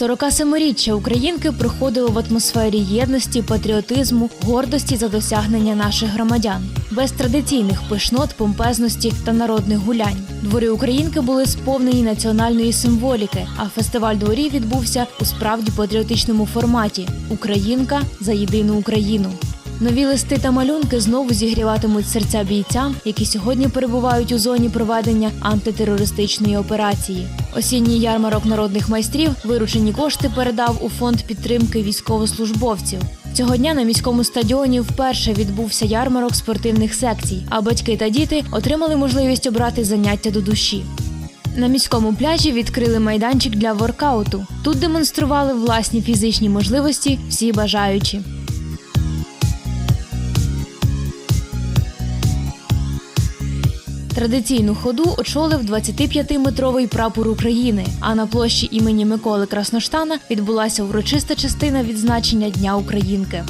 47-річчя українки проходило в атмосфері єдності, патріотизму, гордості за досягнення наших громадян, без традиційних пишнот, помпезності та народних гулянь. Двори українки були сповнені національної символіки, а фестиваль дворів відбувся у справді патріотичному форматі Українка за єдину Україну. Нові листи та малюнки знову зігріватимуть серця бійцям, які сьогодні перебувають у зоні проведення антитерористичної операції. Осінній ярмарок народних майстрів виручені кошти передав у фонд підтримки військовослужбовців. Цього дня на міському стадіоні вперше відбувся ярмарок спортивних секцій, а батьки та діти отримали можливість обрати заняття до душі. На міському пляжі відкрили майданчик для воркауту. Тут демонстрували власні фізичні можливості всі бажаючі. Традиційну ходу очолив 25-метровий прапор України. А на площі імені Миколи Красноштана відбулася урочиста частина відзначення Дня Українки.